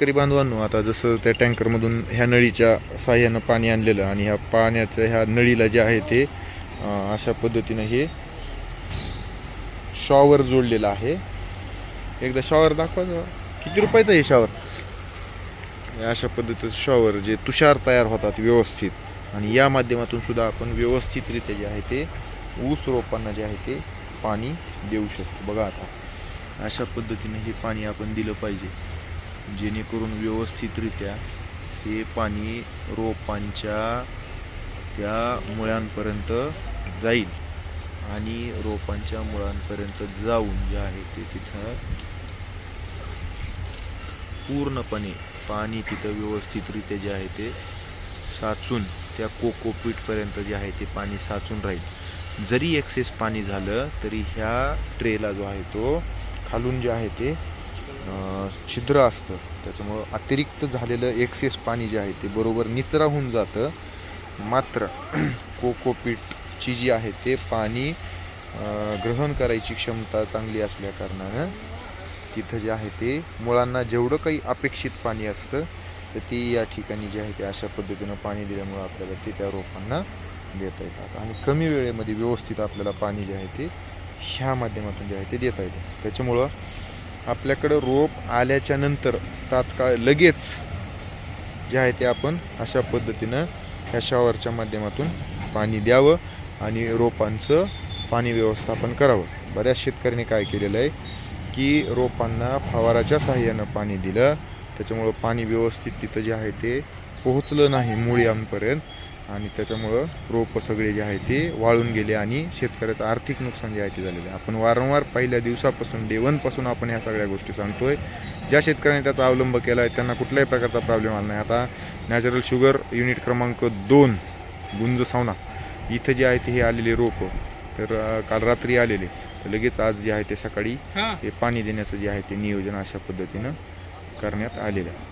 शेतकरी बांधवांनो आता जसं त्या टँकरमधून ह्या नळीच्या साह्यानं पाणी आणलेलं आणि ह्या पाण्याचं ह्या नळीला जे आहे ते अशा पद्धतीनं हे शॉवर जोडलेलं आहे. एकदा शॉवर दाखवा किती रुपयाचं आहे शॉवर? अशा पद्धतीचं शॉवर जे तुषार तयार होतात व्यवस्थित. आणि या माध्यमातून सुद्धा आपण व्यवस्थितरित्या जे आहे ते ऊस रोपांना जे आहे ते पाणी देऊ शकतो. बघा आता अशा पद्धतीने हे पाणी आपण दिलं पाहिजे. जेणेकरून व्यवस्थितरित्या हे पाणी रोपांच्या त्या मुळांपर्यंत जाईल आणि रोपांच्या मुळांपर्यंत जाऊन जे आहे ते तिथं पूर्णपणे पाणी तिथं व्यवस्थितरित्या जे आहे ते साचून त्या कोकोपीटपर्यंत जे आहे ते पाणी साचून राहील. जरी एक्सेस पाणी झालं तरी ह्या ट्रेला जो आहे तो खालून जे आहे ते छिद्र असतं. त्याच्यामुळं अतिरिक्त झालेलं एक्सेस पाणी जे आहे ते बरोबर निचरा होऊन जातं. मात्र कोकोपीटची जी आहे ते पाणी ग्रहण करायची क्षमता चांगली असल्या कारणानं तिथं जे आहे ते मुळांना जेवढं काही अपेक्षित पाणी असतं तर ती या ठिकाणी जे आहे ते अशा पद्धतीनं पाणी दिल्यामुळं आपल्याला ते त्या रोपांना देता येतात. आणि कमी वेळेमध्ये व्यवस्थित आपल्याला पाणी जे आहे ते ह्या माध्यमातून जे आहे ते देता येतं. त्याच्यामुळं आपल्याकडं रोप आल्याच्यानंतर तात्काळ लगेच जे आहे ते आपण अशा पद्धतीनं ह्या शॉवरच्या माध्यमातून पाणी द्यावं आणि रोपांचं पाणी व्यवस्थापन करावं. बऱ्याच शेतकऱ्यांनी काय केलेलं आहे की रोपांना फवाराच्या साहाय्यानं पाणी दिलं. त्याच्यामुळं पाणी व्यवस्थित तिथं जे आहे ते पोहोचलं नाही मुळ्यांपर्यंत आणि त्याच्यामुळं रोपं सगळे जे आहे ते वाळून गेले आणि शेतकऱ्याचं आर्थिक नुकसान जे आहे ते झालेलं आहे. आपण वारंवार पहिल्या दिवसापासून डे वनपासून आपण ह्या सगळ्या गोष्टी सांगतोय. ज्या शेतकऱ्यांनी त्याचा अवलंब केला आहे त्यांना कुठल्याही प्रकारचा प्रॉब्लेम आला नाही. आता नॅचरल शुगर युनिट क्रमांक दोन गुंज सावना. इथं जे आहे ते हे आलेले रोपं. तर काल रात्री आलेले. तर लगेच आज जे आहे ते सकाळी हे पाणी देण्याचं जे आहे ते नियोजन अशा पद्धतीनं करण्यात आलेलं आहे.